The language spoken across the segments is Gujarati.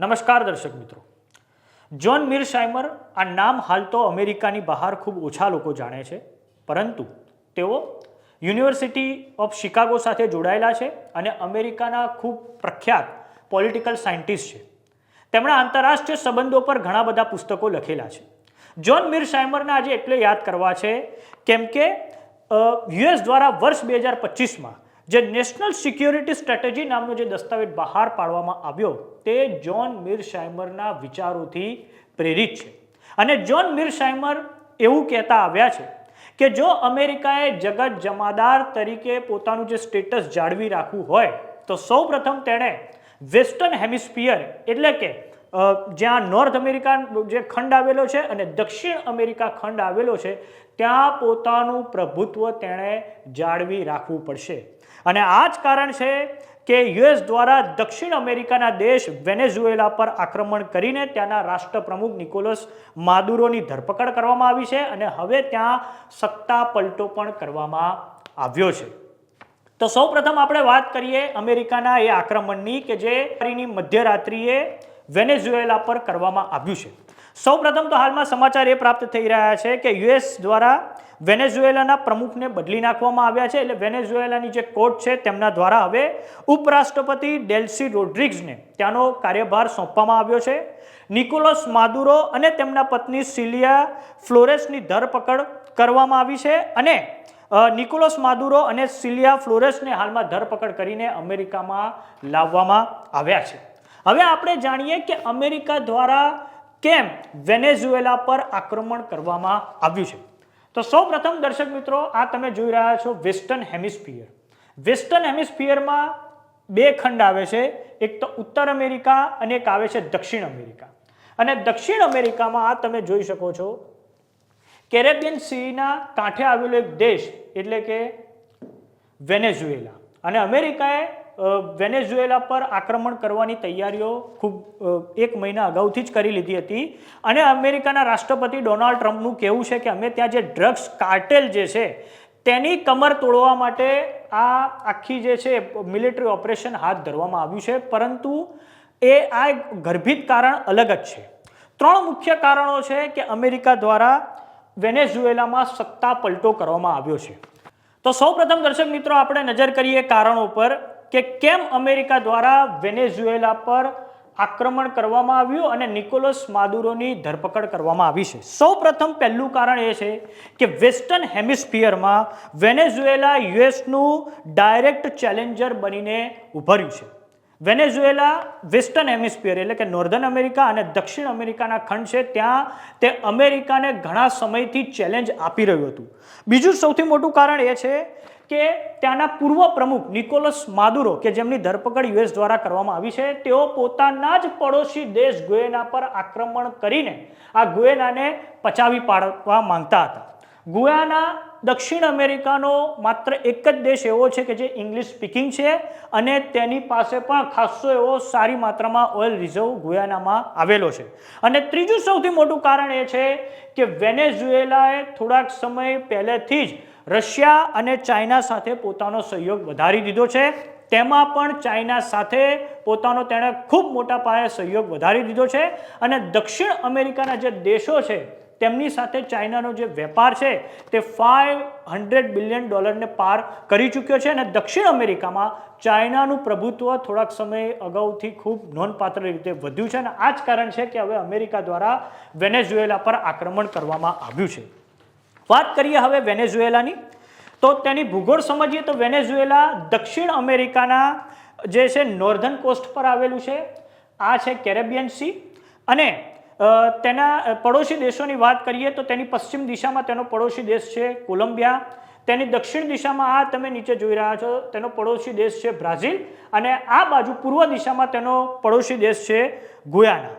નમસ્કાર દર્શક મિત્રો. જ્હોન મિરશાઇમર આ નામ હાલ તો અમેરિકાની બહાર ખૂબ ઓછા લોકો જાણે છે, પરંતુ તેઓ યુનિવર્સિટી ઓફ શિકાગો સાથે જોડાયેલા છે અને અમેરિકાના ખૂબ પ્રખ્યાત પોલિટિકલ સાયન્ટિસ્ટ છે. તેમણે આંતરરાષ્ટ્રીય સંબંધો પર ઘણા બધા પુસ્તકો લખેલા છે. જ્હોન મિરશાઇમરને આજે એટલે યાદ કરવા છે, કેમ કે યુએસ દ્વારા વર્ષ બે હજાર પચીસમાં જે નેશનલ સિક્યોરિટી સ્ટ્રેટેજી નામનો જે દસ્તાવેજ બહાર પાડવામાં આવ્યો તે જ્હોન મીર શાઇમરના વિચારોથી પ્રેરિત છે. અને જ્હોન મીર શાઇમર એવું કહેતા આવ્યા છે કે જો અમેરિકાએ જગત જમાદાર તરીકે પોતાનું જે સ્ટેટસ જાળવી રાખવું હોય, તો સૌપ્રથમ તેણે વેસ્ટર્ન હેમિસ્ફિયર એટલે કે જ્યાં નોર્થ અમેરિકા જે ખંડ આવેલો છે અને દક્ષિણ અમેરિકા ખંડ આવેલો છે, ત્યાં પોતાનું પ્રભુત્વ તેણે જાળવી રાખવું પડશે. અને આ જ કારણ છે કે યુએસ દ્વારા દક્ષિણ અમેરિકાના દેશ વેનેઝુએલા પર આક્રમણ કરીને ત્યાંના રાષ્ટ્રપ્રમુખ નિકોલસ માદુરોની ધરપકડ કરવામાં આવી છે અને હવે ત્યાં સત્તા પલટો પણ કરવામાં આવ્યો છે. તો સૌ પ્રથમ આપણે વાત કરીએ અમેરિકાના એ આક્રમણની કે જે મધ્યરાત્રિએ વેનેઝુએલા પર કરવામાં આવ્યું છે. સૌ પ્રથમ તો હાલમાં સમાચાર એ પ્રાપ્ત થઈ રહ્યા છે કે યુએસ દ્વારા વેનેઝુએલાના પ્રમુખને બદલી નાખવામાં આવ્યા છે. એટલે વેનેઝુએલાની જે કોર્ટ છે તેમના દ્વારા હવે ઉપરાષ્ટ્રપતિ ડેલ્સી રોડ્રિગ્સને ત્યાંનો કાર્યભાર સોંપવામાં આવ્યો છે. નિકોલસ માદુરો અને તેમના પત્ની સિલિયા ફ્લોરેસની ધરપકડ કરવામાં આવી છે અને નિકોલસ માદુરો અને સિલિયા ફ્લોરેસને હાલમાં ધરપકડ કરીને અમેરિકામાં લાવવામાં આવ્યા છે. હવે આપણે જાણીએ કે અમેરિકા દ્વારા કેમ વેનેઝુએલા પર આક્રમણ કરવામાં આવ્યું છે? તો સૌ પ્રથમ દર્શક મિત્રો, આ તમે જોઈ રહ્યા છો વેસ્ટર્ન હેમિસ્ફિયર. વેસ્ટર્ન હેમિસ્ફિયરમાં બે ખંડ આવે છે. એક તો ઉત્તર અમેરિકા અને એક આવે છે દક્ષિણ અમેરિકા. અને દક્ષિણ અમેરિકામાં આ તમે જોઈ શકો છો, કેરેબિયન સીના કાંઠે આવેલો એક દેશ, એટલે કે વેનેઝુએલા. અને અમેરિકાએ વેનેઝુએલા પર આક્રમણ કરવાની તૈયારીઓ ખૂબ એક મહિના અગાઉથી જ કરી લીધી હતી. અને અમેરિકાના રાષ્ટ્રપતિ ડોનાલ્ડ ટ્રમ્પનું કહેવું છે કે અમે ત્યાં જે ડ્રગ્સ કાર્ટેલ જે છે, તેની કમર તોડવા માટે આ આખી જે છે, મિલિટરી ઓપરેશન હાથ ધરવામાં આવ્યું છે. પરંતુ એ આ ગર્ભિત કારણ અલગ જ છે. ત્રણ મુખ્ય કારણો છે કે અમેરિકા દ્વારા વેનેઝુએલામાં સત્તા પલટો કરવામાં આવ્યો છે. તો સૌપ્રથમ દર્શક મિત્રો, આપણે નજર કરીએ કારણો પર. કે કેમ અમેરિકા દ્વારા વેનેઝુએલા પર આક્રમણ કરવામાં આવ્યું અને નિકોલસ માદુરોની ધરપકડ કરવામાં આવી છે? સૌપ્રથમ પહેલું કારણ એ છે કે વેસ્ટર્ન હેમિસ્ફિયરમાં વેનેઝુએલા યુએસનું ડાયરેક્ટ ચેલેન્જર બનીને ઉભર્યું છે. વેનેઝુએલા વેસ્ટર્ન હેમિસ્ફિયર એટલે કે નોર્ધન અમેરિકા અને દક્ષિણ અમેરિકાના ખંડ છે, ત્યાં તે અમેરિકાને ઘણા સમયથી ચેલેન્જ આપી રહ્યું હતું. બીજું સૌથી મોટું કારણ એ છે કે ત્યાંના પૂર્વ પ્રમુખ નિકોલસ માદુરો કે જેમની ધરપકડ યુએસ દ્વારા કરવામાં આવી છે, તેઓ પોતાના જ પડોશી દેશ ગુએના પર આક્રમણ કરીને આ ગુએનાને પચાવી પાડવા માંગતા હતા. ગુયાના દક્ષિણ અમેરિકાનો માત્ર એક જ દેશ એવો છે કે જે ઇંગ્લિશ સ્પીકિંગ છે અને તેની પાસે પણ ખાસો એવો સારી માત્રામાં ઓઇલ રિઝર્વ ગુયાનામાં આવેલો છે. અને ત્રીજું સૌથી મોટું કારણ એ છે કે વેનેઝુએલાએ થોડાક સમય પહેલેથી જ રશિયા અને ચાઇના સાથે પોતાનો સહયોગ વધારી દીધો છે. તેમાં પણ ચાઇના સાથે પોતાનો તેણે ખૂબ મોટા પાયે સહયોગ વધારી દીધો છે અને દક્ષિણ અમેરિકાના જે દેશો છે, તેમની સાથે ચાઇનાનો જે વેપાર છે, તે ફાઇવ હંડ્રેડ બિલિયન ડોલરને પાર કરી ચૂક્યો છે અને દક્ષિણ અમેરિકામાં ચાઇનાનું પ્રભુત્વ થોડાક સમય અગાઉથી ખૂબ નોંધપાત્ર રીતે વધ્યું છે અને આ જ કારણ છે કે હવે અમેરિકા દ્વારા વેનેઝુએલા પર આક્રમણ કરવામાં આવ્યું છે. વાત કરીએ હવે વેનેઝુએલાની. તો તેની ભૂગોળ સમજીએ તો વેનેઝુએલા દક્ષિણ અમેરિકાના જે છે નોર્ધન કોસ્ટ પર આવેલું છે. આ છે કેરેબિયન સી. અને તેના પડોશી દેશોની વાત કરીએ તો તેની પશ્ચિમ દિશામાં તેનો પડોશી દેશ છે કોલંબિયા. તેની દક્ષિણ દિશામાં આ તમે નીચે જોઈ રહ્યા છો, તેનો પડોશી દેશ છે બ્રાઝિલ. અને આ બાજુ પૂર્વ દિશામાં તેનો પડોશી દેશ છે ગુયાના.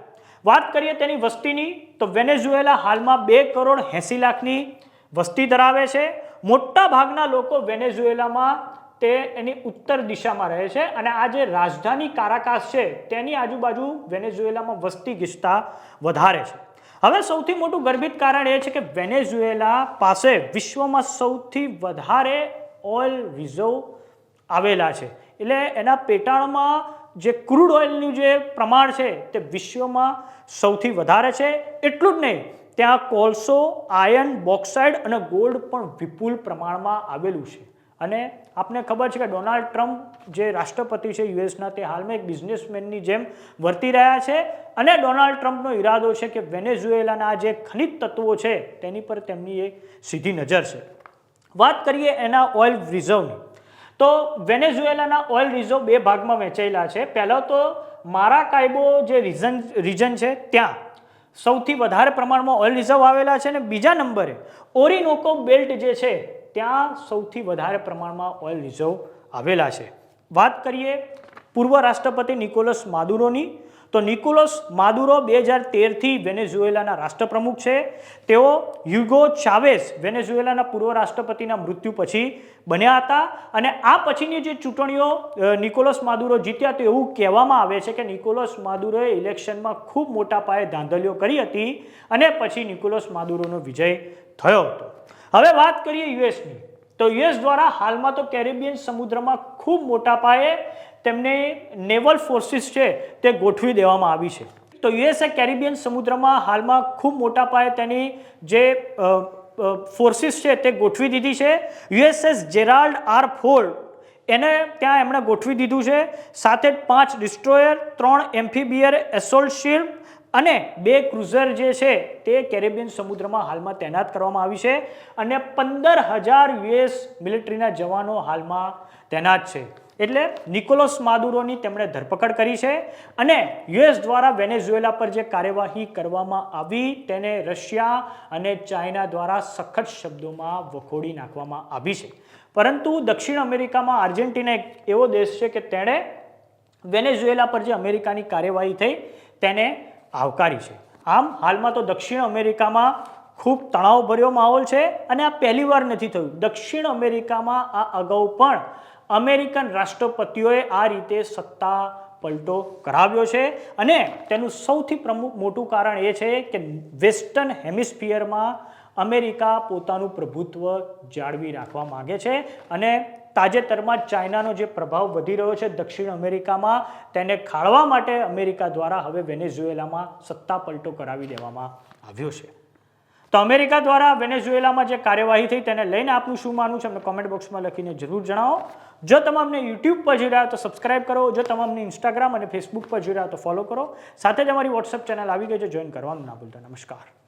વાત કરીએ તેની વસ્તીની, તો વેનેઝુએલા હાલમાં બે કરોડ એંસી લાખની વસ્તી ધરાવે છે. મોટા ભાગના લોકો વેનેઝુએલામાં તે એની ઉત્તર દિશામાં રહે છે અને આ જે રાજધાની કારાકાસ છે તેની આજુબાજુ વેનેઝુએલામાં વસ્તી ગીચતા વધારે છે. હવે સૌથી મોટું ગર્ભિત કારણ એ છે કે વેનેઝુએલા પાસે વિશ્વમાં સૌથી વધારે ઓઇલ રિઝર્વ આવેલા છે. એટલે એના પેટાળમાં જે ક્રૂડ ઓઇલનું જે પ્રમાણ છે તે વિશ્વમાં સૌથી વધારે છે. એટલું જ નહીં ત્યાં કોલસો આયર્ન બોક્સાઇડ અને ગોલ્ડ પણ વિપુલ પ્રમાણમાં આવેલું છે. અને આપને ખબર છે કે ડોનાલ્ડ ટ્રમ્પ જે રાષ્ટ્રપતિ છે યુએસના તે હાલમાં એક બિઝનેસમેનની જેમ વર્તી રહ્યા છે અને ડોનાલ્ડ ટ્રમ્પનો ઈરાદો છે કે વેનેઝુએલાના જે ખનિજ તત્વો છે તેની પર તેમની એ સીધી નજર છે. વાત કરીએ એના ઓઇલ રિઝર્વની. તો વેનેઝુએલાના ઓઇલ રિઝર્વ બે ભાગમાં વહેંચાયેલા છે. પહેલાં તો મારા કાયબો જે રીઝન રીજન છે ત્યાં. સૌથી વધારે પ્રમાણમાં ઓઇલ રિઝર્વ આવેલા છે અને બીજા નંબરે ઓરિનોકો બેલ્ટ જે છે, ત્યાં સૌથી વધારે પ્રમાણમાં ઓઇલ રિઝર્વ આવેલા છે. વાત કરીએ પૂર્વ રાષ્ટ્રપતિ નિકોલસ માદુરોની તો નિકોલસ માદુરો બે હજાર તેરથી વેનેઝુએલાના રાષ્ટ્રપ્રમુખ છે. તેઓ યુગો ચાવેસ વેનેઝુએલાના પૂર્વ રાષ્ટ્રપતિના મૃત્યુ પછી બન્યા હતા અને આ પછીની જે ચૂંટણીઓ નિકોલસ માદુરો જીત્યા તો એવું કહેવામાં આવે છે કે નિકોલસ માદુરોએ ઇલેક્શનમાં ખૂબ મોટા પાયે ધાંધલીઓ કરી હતી અને પછી નિકોલસ માદુરોનો વિજય થયો હતો. હવે વાત કરીએ યુએસની. તો યુએસ દ્વારા હાલમાં તો કેરેબિયન સમુદ્રમાં ખૂબ મોટા પાયે તેમને નેવલ ફોર્સિસ છે, તે ગોઠવી દેવામાં આવી છે. તો યુએસએ કેરિબિયન સમુદ્રમાં હાલમાં ખૂબ મોટા પાયે તેની જે ફોર્સિસ છે, તે ગોઠવી દીધી છે. યુએસએસ જેરાલ્ડ આર ફોર્ડ એને ત્યાં એમણે ગોઠવી દીધું છે. સાથે પાંચ ડિસ્ટ્રોયર ત્રણ એમ્ફીબિયર એસોલ્ટ શિપ અને બે ક્રુઝર જે છે તે કેરેબિયન સમુદ્રમાં હાલમાં તૈનાત કરવામાં આવી છે અને પંદર હજાર યુએસ મિલિટરીના જવાનો હાલમાં તૈનાત છે. એટલે નિકોલસ માદુરોની તેમણે ધરપકડ કરી છે અને યુએસ દ્વારા વેનેઝુએલા પર જે કાર્યવાહી કરવામાં આવી તેને રશિયા અને ચાઇના દ્વારા સખત શબ્દોમાં વખોડી નાખવામાં આવી છે. પરંતુ દક્ષિણ અમેરિકામાં આર્જેન્ટિના એક એવો દેશ છે કે તેણે વેનેઝુએલા પર જે અમેરિકાની કાર્યવાહી થઈ તેને આવકારી છે. આમ હાલમાં તો દક્ષિણ અમેરિકામાં ખૂબ તણાવભર્યો માહોલ છે અને આ પહેલીવાર નથી થયું. દક્ષિણ અમેરિકામાં આ અગાઉ પણ અમેરિકન રાષ્ટ્રપતિઓએ આ રીતે સત્તા પલટો કરાવ્યો છે અને તેનું સૌથી પ્રમુખ મોટું કારણ એ છે કે વેસ્ટર્ન હેમિસ્ફિયરમાં અમેરિકા પોતાનું પ્રભુત્વ જાળવી રાખવા માગે છે અને તાજેતરમાં ચાઇનાનો જે પ્રભાવ વધી રહ્યો છે દક્ષિણ અમેરિકામાં, તેને ખાળવા માટે અમેરિકા દ્વારા હવે વેનેઝુએલામાં સત્તા પલટો કરાવી દેવામાં આવ્યો છે. તો અમેરિકા દ્વારા વેનેઝુએલામાં જે કાર્યવાહી થઈ તેને લઈને આપનું શું માનવું છે? અમને કોમેન્ટ બોક્સમાં લખીને જરૂર જણાવો. જો તમામને યુટ્યુબ પર જોઈ રહ્યા તો સબસ્ક્રાઇબ કરો. જો તમામને ઇન્સ્ટાગ્રામ અને ફેસબુક પર જોઈ રહ્યા તો ફોલો કરો. સાથે જ અમારી વોટ્સઅપ ચેનલ આવી ગઈ છે. જોઈન કરવાનું ના ભૂલતા. નમસ્કાર.